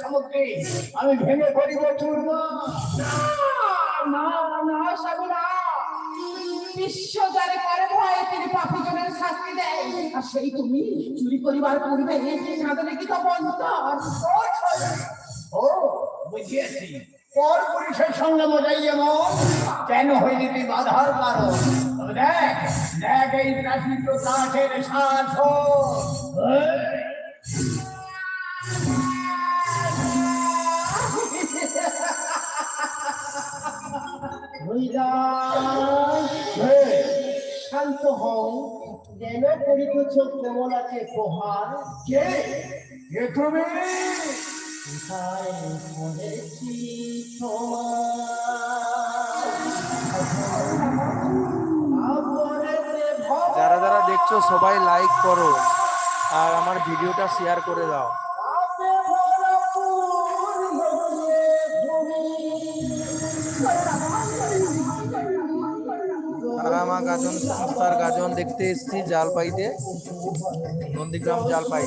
সামগ্রী আমি ভেঙে করিব চূর্ণ না না সাগুনা বিশ্ব যারে করে ভয়ে তিনি দেয় আর সেই তুমি চুরি করিবার পূর্বে কাঁদলে কি তো বন্ধ ও বুঝিয়েছি পর পুরুষের সঙ্গে মজাই এমন কেন হইলি তুই বাধার কারণ দেখ দেখ এই প্রাচীন কাঠের শ্বাস শান্ত হও যেন করিতেছ কমলাকে প্রহার কে? কে তুমি? কোথায় যারা যারা দেখছ সবাই লাইক করো আর আমার ভিডিওটা শেয়ার করে দাও। ভরপুর তারামা গাজন সংস্থার গাজন দেখতে এসেছি জালপাইতে। নন্দীগ্রাম জালপাই।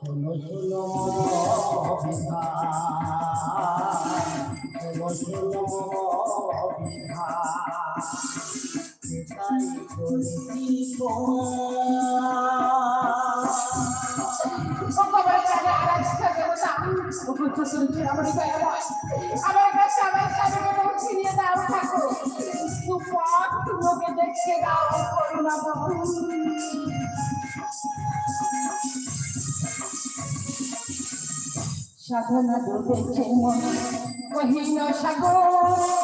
শোনো শোনো উপস্থিত করেছে আমার আমার দাও ঠাকুর সুপথ লোকে দেখছে দাও করুণা প্রভু সাধনা ডুবেছে মন সাগর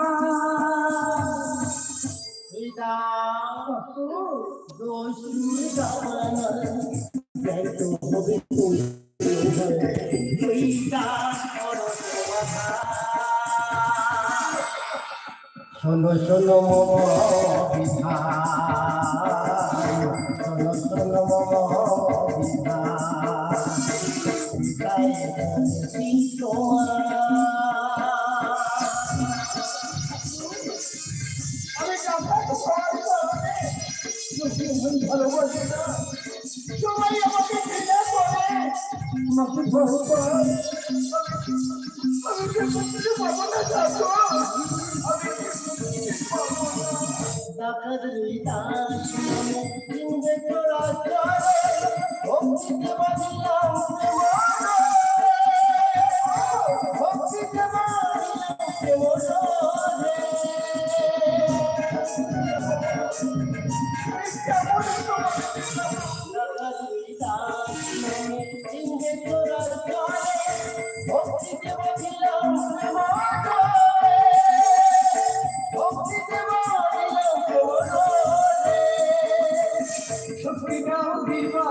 শোনো শোনো শোনো শোনো আমি ভালোবাসি না সবাই আমাকে ঘৃণা করে আমাকে ভয় করে আমি যে কিছু পাবো না যাব আমি ডাকাত দাস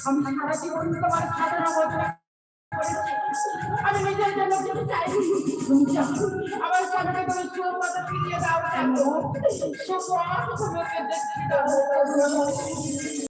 আমি সারা জীবন নিজের জন্য কিছু আমার স্বামীকে তুমি চুল মতো ফিরিয়ে দাও কেন সুখ তোমাকে দেখতে দাও